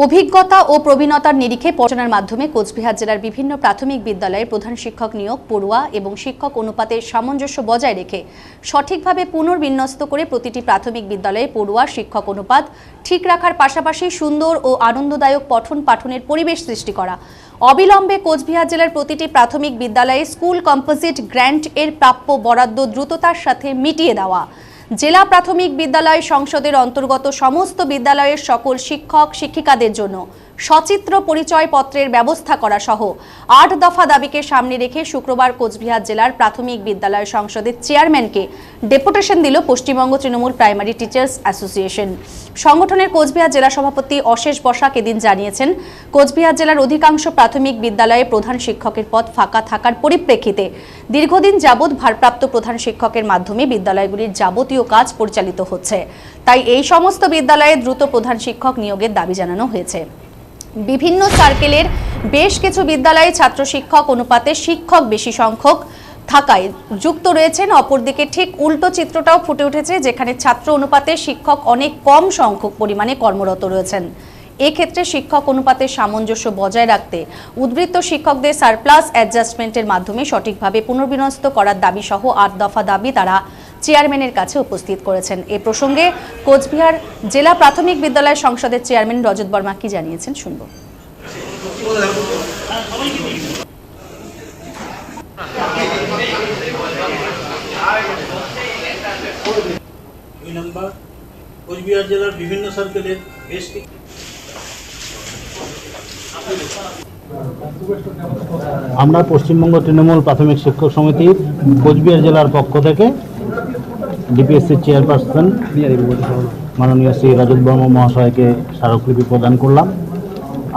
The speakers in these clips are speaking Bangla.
অভিজ্ঞতা ও প্রবীণতার নিরিখে পড়াশোনার মাধ্যমে কোচবিহার জেলার বিভিন্ন প্রাথমিক বিদ্যালয়ে প্রধান শিক্ষক নিয়োগ, পড়ুয়া এবং শিক্ষক অনুপাতের সামঞ্জস্য বজায় রেখে সঠিকভাবে পুনর্বিন্যস্ত করে প্রতিটি প্রাথমিক বিদ্যালয়ে পড়ুয়া, শিক্ষক অনুপাত ঠিক রাখার পাশাপাশি সুন্দর ও আনন্দদায়ক পঠন পাঠনের পরিবেশ সৃষ্টি করা। অবিলম্বে কোচবিহার জেলার প্রতিটি প্রাথমিক বিদ্যালয়ে স্কুল কম্পোজিট গ্র্যান্ট এর প্রাপ্য বরাদ্দ দ্রুততার সাথে মিটিয়ে দেওয়া। জেলা প্রাথমিক বিদ্যালয় সংসদের অন্তর্গত সমস্ত বিদ্যালয়ের সকল শিক্ষক শিক্ষিকাদের জন্য সচিত্র পরিচয়পত্রের ব্যবস্থা করা সহ আট দফা দাবিকে সামনে রেখে শুক্রবার কোচবিহার জেলার প্রাথমিক বিদ্যালয় সংসদের চেয়ারম্যানকে ডেপুটেশন দিল Paschimbanga Trinamool primary teachers association. সংগঠনের কোচবিহার জেলা সভাপতি অশেষ বসাক এদিন জানিয়েছেন, কোচবিহার জেলার অধিকাংশ প্রাথমিক বিদ্যালয়ে প্রধান শিক্ষকের পদ ফাঁকা থাকার পরিপ্রেক্ষিতে দীর্ঘদিন যাবৎ ভারপ্রাপ্ত প্রধান শিক্ষকের মাধ্যমে বিদ্যালয়গুলির যাবতীয় কাজ পরিচালিত হচ্ছে। তাই এই সমস্ত বিদ্যালয়ে দ্রুত প্রধান শিক্ষক নিয়োগের দাবি জানানো হয়েছে। বিভিন্ন সার্কেলের বেশ কিছু বিদ্যালয়ে ছাত্র শিক্ষক অনুপাতে শিক্ষক বেশি সংখ্যক থাকায় যুক্ত রয়েছেন। অপরদিকে ঠিক উল্টো চিত্রটাও ফুটে উঠেছে, যেখানে ছাত্র অনুপাতে শিক্ষক অনেক কম সংখ্যক পরিমাণে কর্মরত রয়েছেন। এক্ষেত্রে শিক্ষক অনুপাতের সামঞ্জস্য বজায় রাখতে উদ্বৃত্ত শিক্ষকদের সারপ্লাস অ্যাডজাস্টমেন্টের মাধ্যমে সঠিকভাবে পুনর্বিন্যস্ত করার দাবি সহ আট দফা দাবি তারা চেয়ারম্যানের কাছে উপস্থিত করেছেন। এ প্রসঙ্গে কোচবিহার জেলা প্রাথমিক বিদ্যালয় সংসদের চেয়ারম্যান রজত বর্মা কি জানিয়েছেন শুনব। দুই নম্বর কোচবিহার জেলার বিভিন্ন সার্কেলের বেশ আমরা পশ্চিমবঙ্গ তৃণমূল প্রাথমিক শিক্ষক সমিতির কোচবিহার জেলার পক্ষ থেকে ডিপিএসসির চেয়ারপারসন মাননীয় শ্রী রজত বর্মা মহাশয়কে স্মারকলিপি প্রদান করলাম।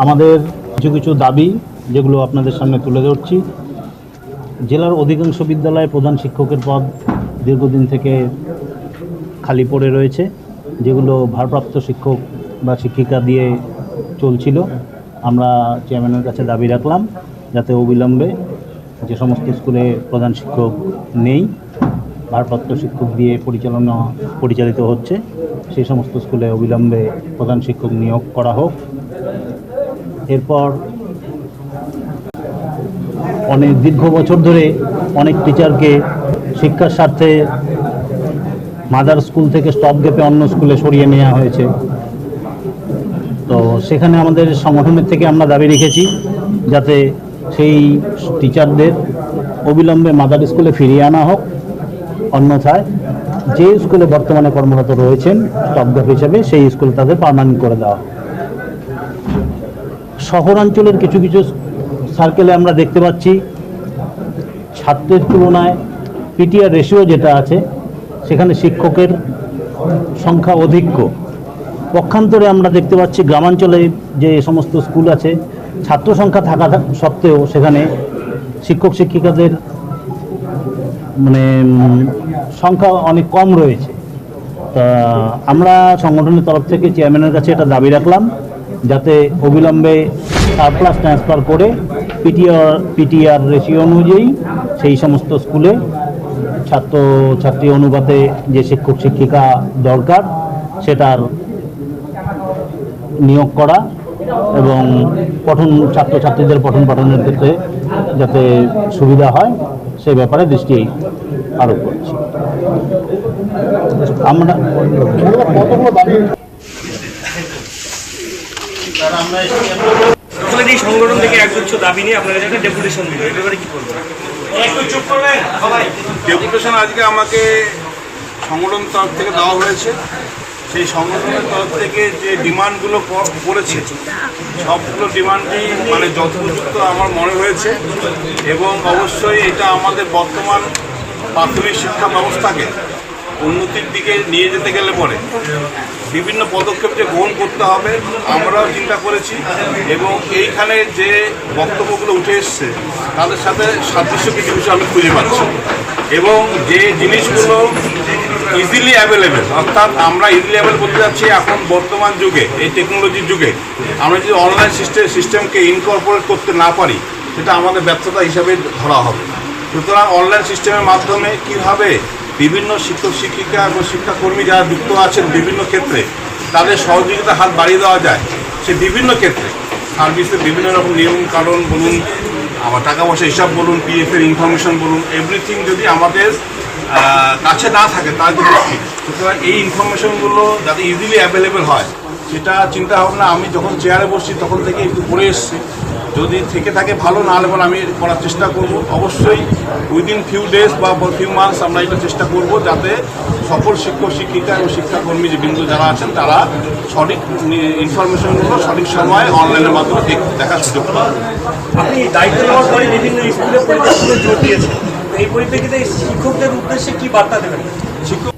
আমাদের কিছু কিছু দাবি যেগুলো আপনাদের সামনে তুলে ধরছি। জেলার অধিকাংশ বিদ্যালয়ে প্রধান শিক্ষকের পদ দীর্ঘদিন থেকে খালি পড়ে রয়েছে, যেগুলো ভারপ্রাপ্ত শিক্ষক বা শিক্ষিকা দিয়ে চলছিল। আমরা চেয়ারম্যানের কাছে দাবি রাখলাম, যাতে অবিলম্বে যে সমস্ত স্কুলে প্রধান শিক্ষক নেই ভারপ্রাপ্ত শিক্ষক দিয়ে পরিচালনা পরিচালিত হচ্ছে। সেই সমস্ত স্কুলে অবিলম্বে প্রধান শিক্ষক নিয়োগ করা হোক। এরপর অনেক দীর্ঘ বছর ধরে অনেক টিচারকে শিক্ষার স্বার্থে মাদার স্কুল থেকে স্টপ গেপে অন্য স্কুলে সরিয়ে নেওয়া হয়েছে। তো সেখানে আমাদের সংগঠনের থেকে আমরা দাবি রেখেছি যাতে সেই টিচারদের অবিলম্বে মাদার স্কুলে ফিরিয়ে আনা হোক। অন্যথায় যে স্কুলে বর্তমানে কর্মরত রয়েছেন গেপ হিসেবে সেই স্কুল তাদের পার্মানেন্ট করে দেওয়া শহরাঞ্চলের কিছু কিছু সার্কেলে আমরা দেখতে পাচ্ছি। ছাত্রের তুলনায় পিটিআর রেশিও যেটা আছে, সেখানে শিক্ষকের সংখ্যা অধিক্য পক্ষান্তরে আমরা দেখতে পাচ্ছি গ্রামাঞ্চলে যে সমস্ত স্কুল আছে, ছাত্র সংখ্যা থাকা সত্ত্বেও সেখানে শিক্ষক শিক্ষিকাদের মানে সংখ্যা অনেক কম রয়েছে। তা আমরা সংগঠনের তরফ থেকে চেয়ারম্যানের কাছে এটা দাবি রাখলাম, যাতে অবিলম্বে সারপ্লাস ট্রান্সফার করে পিটিআর পিটিআর রেশিও অনুযায়ী সেই সমস্ত স্কুলে ছাত্র ছাত্রী অনুপাতে যে শিক্ষক শিক্ষিকা দরকার, সেটার নিয়োগ করা এবং পঠন ছাত্রছাত্রীদের পঠন পাঠনের ক্ষেত্রে যাতে সুবিধা হয় সে ব্যাপারে দৃষ্টি আরোপ করছি। আমরা এই সংগঠন থেকে একগুচ্ছ দাবি নিয়ে আপনাদের একটা ডেপুটেশন দিল এই ব্যাপারে কি বলবেন? একটু চুপ করবেন? ডেপুটেশন আজকে আমাকে সংগঠন তরফ থেকে দেওয়া হয়েছে। সেই সংগঠনের তরফ থেকে যে ডিমান্ডগুলো করেছে সবগুলো ডিমান্ডই মানে যথোপযুক্ত আমার মনে হয়েছে এবং অবশ্যই এটা আমাদের বর্তমান প্রাথমিক শিক্ষা ব্যবস্থাকে উন্নতির দিকে নিয়ে যেতে গেলে পরে বিভিন্ন পদক্ষেপ যে গ্রহণ করতে হবে, আমরাও চিন্তা করেছি এবং এইখানে যে বক্তব্যগুলো উঠে এসছে, তাদের সাথে সাদৃশ্য কিছু কিছু আমি খুঁজে পাচ্ছি। এবং যে জিনিসগুলো ইজিলি অ্যাভেলেবেল অর্থাৎ আমরা ইজিলি অ্যাভেল বলতে যাচ্ছি এখন বর্তমান যুগে, এই টেকনোলজির যুগে। আমরা যদি অনলাইন সিস্টেম সিস্টেমকে ইনকর্পোরেট করতে না পারি, সেটা আমাদের ব্যর্থতা হিসাবে ধরা হবে। সুতরাং অনলাইন সিস্টেমের মাধ্যমে কীভাবে বিভিন্ন শিক্ষক, শিক্ষিকা এবং শিক্ষাকর্মী যারা যুক্ত আছেন বিভিন্ন ক্ষেত্রে, তাদের সহযোগিতা হাত বাড়িয়ে দেওয়া যায়, সে বিভিন্ন ক্ষেত্রে। সার্ভিসের বিভিন্ন রকম নিয়ম কারণ বলুন আমার টাকা পয়সা হিসাব বলুন পিএফ এর ইনফরমেশন বলুন এভরিথিং যদি আমাদের কাছে না থাকে, তার জন্য সুতরাং এই ইনফরমেশনগুলো যাতে ইজিলি অ্যাভেলেবেল হয়, সেটা চিন্তা ভাবনা, আমি যখন চেয়ারে বসছি, তখন থেকে একটু করে এসছি। যদি থেকে থাকে ভালো, না হলে আমি করার চেষ্টা করব। অবশ্যই উইদিন ফিউ ডেজ বা ফিউ মান্থস আমরা এটা চেষ্টা করব যাতে সকল শিক্ষক, শিক্ষিকা এবং শিক্ষাকর্মী যে বিন্দু যারা আছেন, তারা সঠিক ইনফরমেশনগুলো সঠিক সময় অনলাইনের মাধ্যমে দেখ- দেখার সুযোগ পাবে আপনি দায়িত্ব নেওয়ার পরে বিভিন্ন স্কুলে পরিদর্শনে জোর দিয়েছেন। এই পরিপ্রেক্ষিতে শিক্ষকদের উদ্দেশ্যে কি বার্তা দেবেন? শিক্ষক